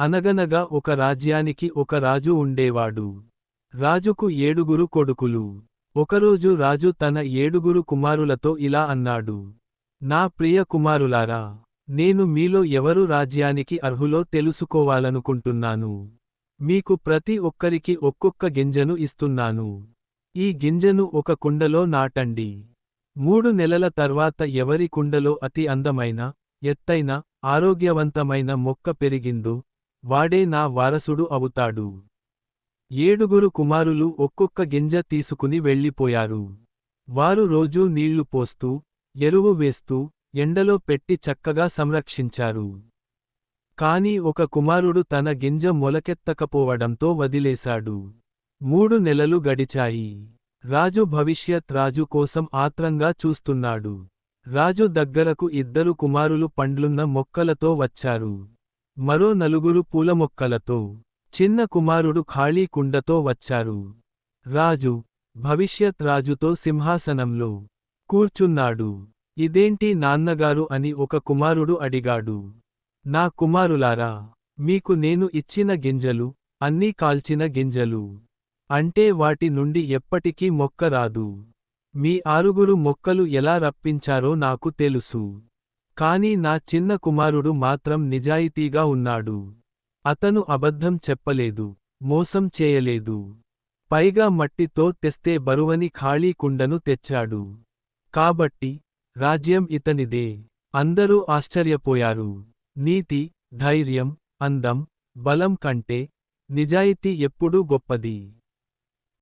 అనగనగా ఒక రాజ్యానికి ఒక రాజు ఉండేవాడు. రాజుకు ఏడుగురు కొడుకులు. ఒకరోజు రాజు తన ఏడుగురు కుమారులతో ఇలా అన్నాడు. నా ప్రియ కుమారులారా నేను మీలో ఎవరు రాజ్యానికి అర్హులో తెలుసుకోవాలనుకుంటున్నాను? మీకు ప్రతి ఒక్కరికి ఒక్కొక్క గింజను ఇస్తున్నాను. ఈ గింజను ఒక కుండలో నాటండి. మూడు నెలల తర్వాత ఎవరి కుండలో అతి అందమైన ఎత్తైన ఆరోగ్యవంతమైన మొక్క పెరిగిందో వాడే నా వారసుడు అవుతాడు. ఏడుగురు కుమారులు ఒక్కొక్క గింజ తీసుకుని వెళ్ళిపోయారు. వారు రోజూ నీళ్ళు పోస్తూ ఎరువు వేస్తూ ఎండలో పెట్టి చక్కగా సంరక్షించారు. కాని ఒక కుమారుడు తన గింజ మొలకెత్తకపోవడంతో వదిలేశాడు. మూడు నెలలు గడిచాయి. రాజు భవిష్యత్ రాజు కోసం ఆత్రంగా చూస్తున్నాడు. రాజు దగ్గరకు ఇద్దరు కుమారులు పండ్లున్న మొక్కలతో వచ్చారు. మరో నలుగురు పూల మొక్కలతో చిన్న కుమారుడు ఖాళీ కుండతో వచ్చారు. రాజు భవిష్యత్ రాజుతో సింహాసనంలో కూర్చున్నాడు. ఇదేంటి నాన్నగారు అని ఒక కుమారుడు అడిగాడు. నా కుమారులారా మీకు నేను ఇచ్చిన గింజలు అన్నీ కాల్చిన గింజలు. అంటే వాటి నుండి ఎప్పటికీ మొక్క రాదు. మీ ఆరుగురు మొక్కలు ఎలా రప్పించారో నాకు తెలుసు. కాని నా చిన్న కుమారుడు మాత్రం నిజాయితీగా ఉన్నాడు. అతను అబద్ధం చెప్పలేదు మోసం చేయలేదు. పైగా మట్టితో తెస్తే బరువని ఖాళీ కుండను తెచ్చాడు. కాబట్టి రాజ్యం ఇతనిదే. అందరూ ఆశ్చర్యపోయారు. నీతి ధైర్యం అందం బలం కంటే నిజాయితీ ఎప్పుడూ గొప్పది.